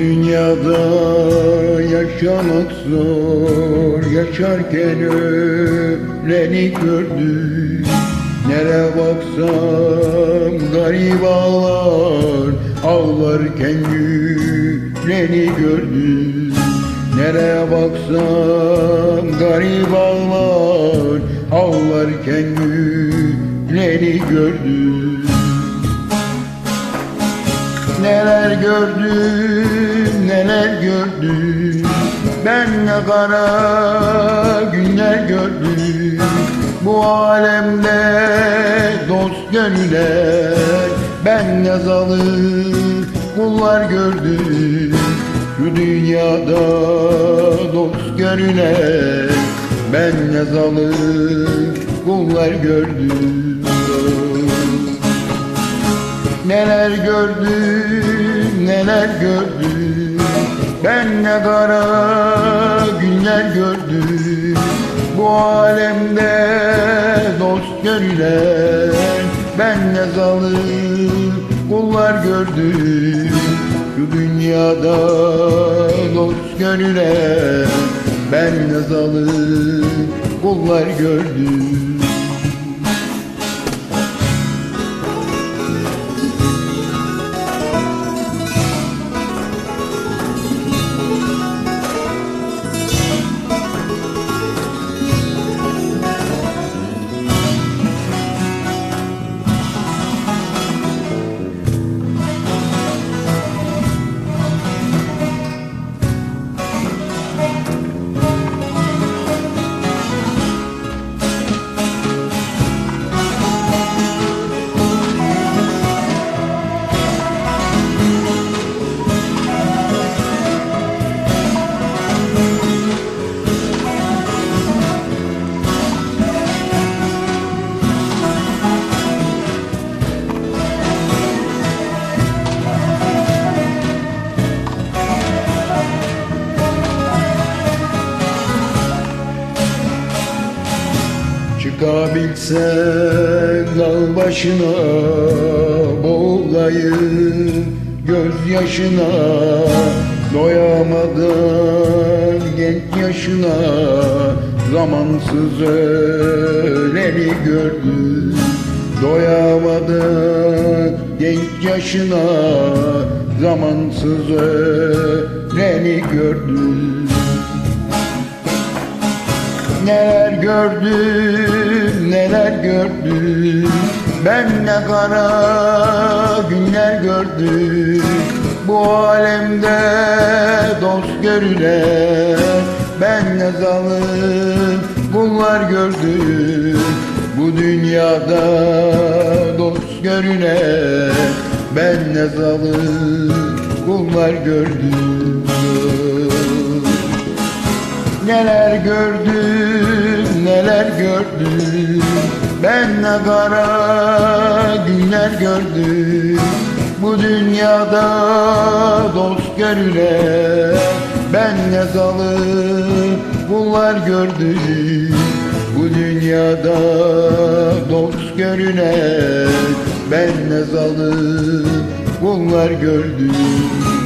dünyada yaşamak zor. Yaşarken öleni gördüm. Nere baksam garip ağlar. Ağlarken yüreğini gördüm. Nereye baksam garip ağlar. Ağlarken yüreğini gördüm. Neler gördüm, neler gördüm Ben ne kara günler gördüm. Bu alemde dost gönüller Ben ne zalim kullar gördüm. Şu dünyada dost gönüller Ben ne zalim kullar gördüm. Neler gördüm, neler gördüm Ben ne kara günler gördüm Bu alemde dost görülen Ben ne zalim kullar gördüm. Şu dünyada dost görülen Ben ne zalim kullar gördüm Çıkabilsen dağ başına Boğulayım gözyaşına. Doyamadım genç yaşına Zamansız öleni gördüm Doyamadım genç yaşına Zamansız öleni gördüm Neler gördüm, neler gördüm. Ben ne kara günler gördüm. Bu alemde dost görülen Ben ne zalim kullar gördüm. Bu dünyada dost görülen Ben ne zalim kullar gördüm Neler gördüm, neler gördüm Ben ne kara günler gördüm. Bu dünyada dost görülen Ben ne zalim kullar gördüm. Bu dünyada dost görünen Ben ne zalim kullar gördüm